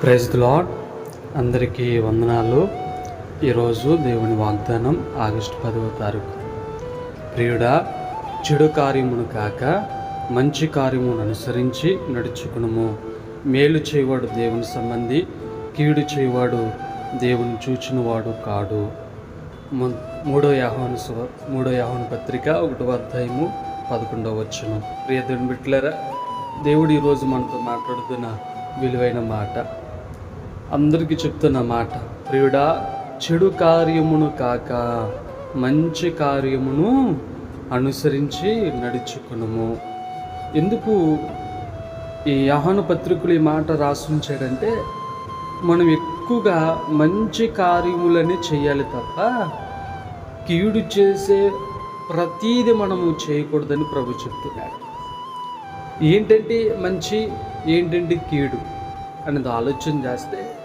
Praise lord అందరికీ వందనాలు. ఈరోజు దేవుని వాగ్దానం ఆగస్టు పదవ తారీఖు. ప్రియుడా చెడు కార్యమును కాక మంచి కార్యమును అనుసరించి నడుచుకునము. మేలు చేయవాడు దేవుని సంబంధి కీడు చేయవాడు దేవుని చూచినవాడు కాడు. మూడో యాహోను మూడో యాహోను పత్రిక ఒకటో అధ్యాయము పదకొండవ వచ్చును ప్రియ దేవుని బిడ్డలారా దేవుడు ఈరోజు మనతో మాట్లాడుతున్న విలువైన మాట. అందరికీ చెప్తున్న మాట. ప్రియుడా చెడు కార్యమును కాక మంచి కార్యమును అనుసరించి నడుచుకునము. ఎందుకు ఈ యహాను పత్రికలు ఈ మాట రాసుంచాడంటే మనం ఎక్కువగా మంచి కార్యములని చేయాలి తప్ప కీడు చేసే ప్రతీది మనము చేయకూడదని ప్రభు చెప్తున్నాడు. ఏంటంటే మంచి ఏంటంటే కీడు అనేది ఆలోచన చేస్తే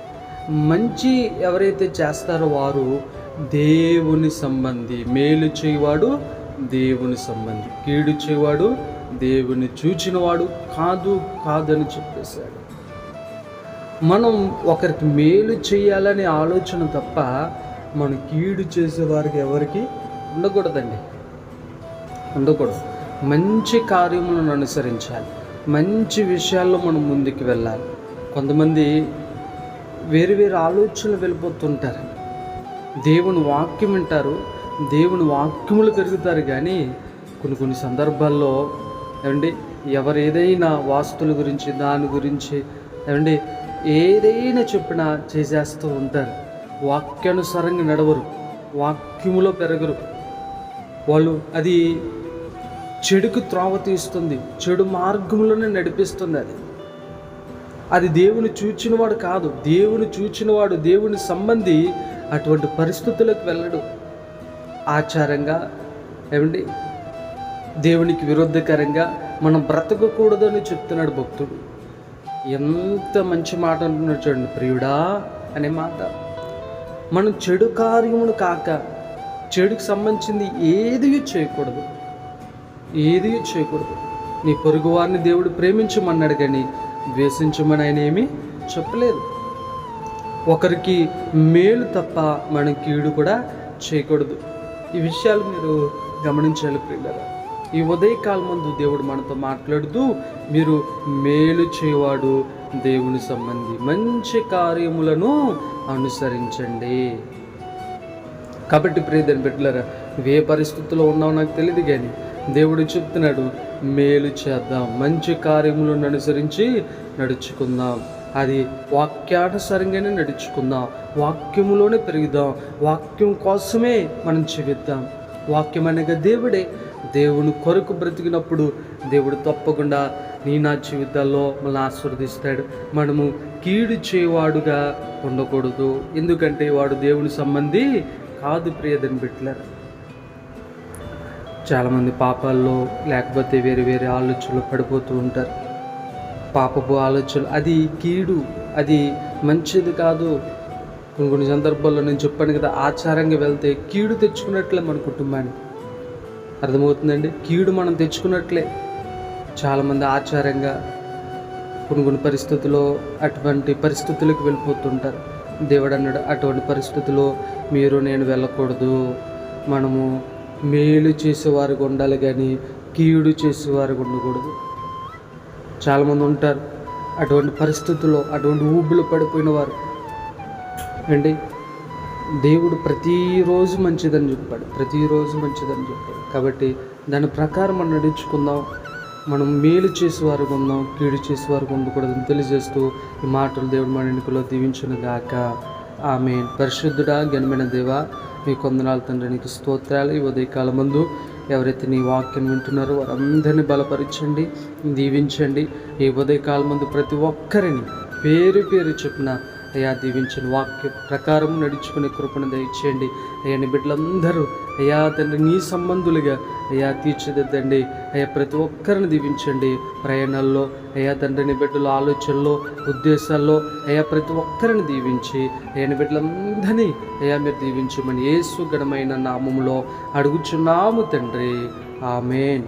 మంచి ఎవరైతే చేస్తారో వారు దేవుని సంబంధి మేలు చేయవాడు దేవుని సంబంధి కీడు చేయవాడు దేవుని చూచినవాడు కాదు కాదని చెప్పేశాడు. మనం ఒకరికి మేలు చేయాలనే ఆలోచన తప్ప మనం కీడు చేసేవారికి ఎవరికి ఉండకూడదండి. ఉండకూడదు. మంచి కార్యములను అనుసరించాలి. మంచి విషయాల్లో మనం ముందుకు వెళ్ళాలి. కొంతమంది వేరు వేరు ఆలోచనలు వెళ్ళిపోతుంటారు. దేవుని వాక్యం వింటారు దేవుని వాక్యములు పెరుగుతారు కానీ కొన్ని కొన్ని సందర్భాల్లో ఏమండి ఎవరు ఏదైనా వాస్తుల గురించి దాని గురించి ఏమండి ఏదైనా చెప్పినా చేసేస్తూ ఉంటారు. వాక్యానుసారంగా నడవరు వాక్యములో పెరగరు. వాళ్ళు అది చెడుకు త్రోవ తీస్తుంది చెడు మార్గంలోనే నడిపిస్తుంది అది. అది దేవుని చూచినవాడు కాదు. దేవుని చూచినవాడు దేవుని సంబంధి అటువంటి పరిస్థితులకు వెళ్ళడు. ఆచారంగా ఏమండి? దేవునికి విరుద్ధకరంగా మనం బ్రతకకూడదని చెప్తున్నాడు భక్తుడు. ఎంత మంచి మాట అంటున్నాడు చూడండి. ప్రియుడా అనే మాట. మనం చెడు కార్యములు కాక చెడుకు సంబంధించింది ఏది చేయకూడదు. ఏది చేయకూడదు. నీ పొరుగువారిని దేవుడు ప్రేమించమన్నాడు కానీ ద్వేషించమని ఆయన ఏమీ చెప్పలేదు. ఒకరికి మేలు తప్ప మనం కీడు కూడా చేయకూడదు. ఈ విషయాలు మీరు గమనించాలి ప్రియులరా. ఈ ఉదయకాలం ముందు దేవుడు మనతో మాట్లాడుతూ మీరు మేలు చేయవాడు దేవుని సంబంధి. మంచి కార్యములను అనుసరించండి. కాబట్టి ప్రియదని బిడ్డలారా నువ్వు ఏ పరిస్థితుల్లో ఉన్నావో నాకు తెలియదు కానీ దేవుడు చెప్తున్నాడు మేలు చేద్దాం మంచి కార్యములను అనుసరించి నడుచుకుందాం. అది వాక్యానుసారంగానే నడుచుకుందాం వాక్యములోనే పెరుగుదాం వాక్యం కోసమే మనం జీవిద్దాం. వాక్యం అనగా దేవుడే దేవుని కొరకు బ్రతికినప్పుడు దేవుడు తప్పకుండా నీ నా జీవితాల్లో మనల్ని ఆశీర్వదిస్తాడు. మనము కీడు చేయవాడుగా ఉండకూడదు ఎందుకంటే వాడు దేవుని సంబంధి కాదు ప్రియదని పెట్టలేరు చాలామంది పాపాల్లో లేకపోతే వేరే వేరే ఆలోచనలు పడిపోతూ ఉంటారు. పాపపు ఆలోచనలు అది కీడు అది మంచిది కాదు. కొన్ని కొన్ని సందర్భాల్లో నేను చెప్పాను కదా ఆచారంగా వెళ్తే కీడు తెచ్చుకున్నట్లే మన కుటుంబాన్ని. అర్థమవుతుందండి? కీడు మనం తెచ్చుకున్నట్లే. చాలామంది ఆచారంగా కొన్ని కొన్ని పరిస్థితుల్లో అటువంటి పరిస్థితులకు వెళ్ళిపోతుంటారు. దేవుడు అన్నాడు అటువంటి పరిస్థితుల్లో మీరు నేను వెళ్ళకూడదు. మనము మేలు చేసేవారికి ఉండాలి కానీ కీడు చేసేవారికి ఉండకూడదు. చాలామంది ఉంటారు. అటువంటి పరిస్థితుల్లో అటువంటి ఊబులు పడిపోయిన వారు అండి దేవుడు ప్రతిరోజు మంచిదని చెప్పాడు. ప్రతిరోజు మంచిదని చెప్పాడు. కాబట్టి దాని ప్రకారం మనం నడుచుకుందాం. మనం మేలు చేసేవారు ఉందాం కీడు చేసేవారు ఉండకూడదని తెలియజేస్తూ ఈ మాటలు దేవుడు మన ఎన్నికలో దీవించిన గాక. ఆమె పరిశుద్ధుడా ఘనమైన దేవ మీ కొందనాలు తండ్రి నీకు స్తోత్రాలు. ఈ ఉదయకాలం ముందు ఎవరైతే నీ వాక్యం వింటున్నారో వారందరినీ బలపరచండి దీవించండి. ఈ ఉదయకాలం ముందు ప్రతి ఒక్కరిని పేరు పేరు చెప్పిన అయ్యా దీవించిన వాక్య ప్రకారం నడుచుకునే కృపను దయచేయండి. అయ్యా నీ బిడ్డలందరూ అయ్యా తండ్రి నీ సంబంధులుగా అయ్యా తీర్చిదిద్దండి. అయ్యా ప్రతి ఒక్కరిని దీవించండి. ప్రయాణాల్లో అయ్యా తండ్రిని బిడ్డల ఆలోచనలో ఉద్దేశాల్లో అయ్యా ప్రతి ఒక్కరిని దీవించి అయ్యని బిడ్డలందరినీ అయ్యా మీరు దీవించమని యేసు గణమైన నామములో అడుగుచున్నాము తండ్రి. ఆమెన్.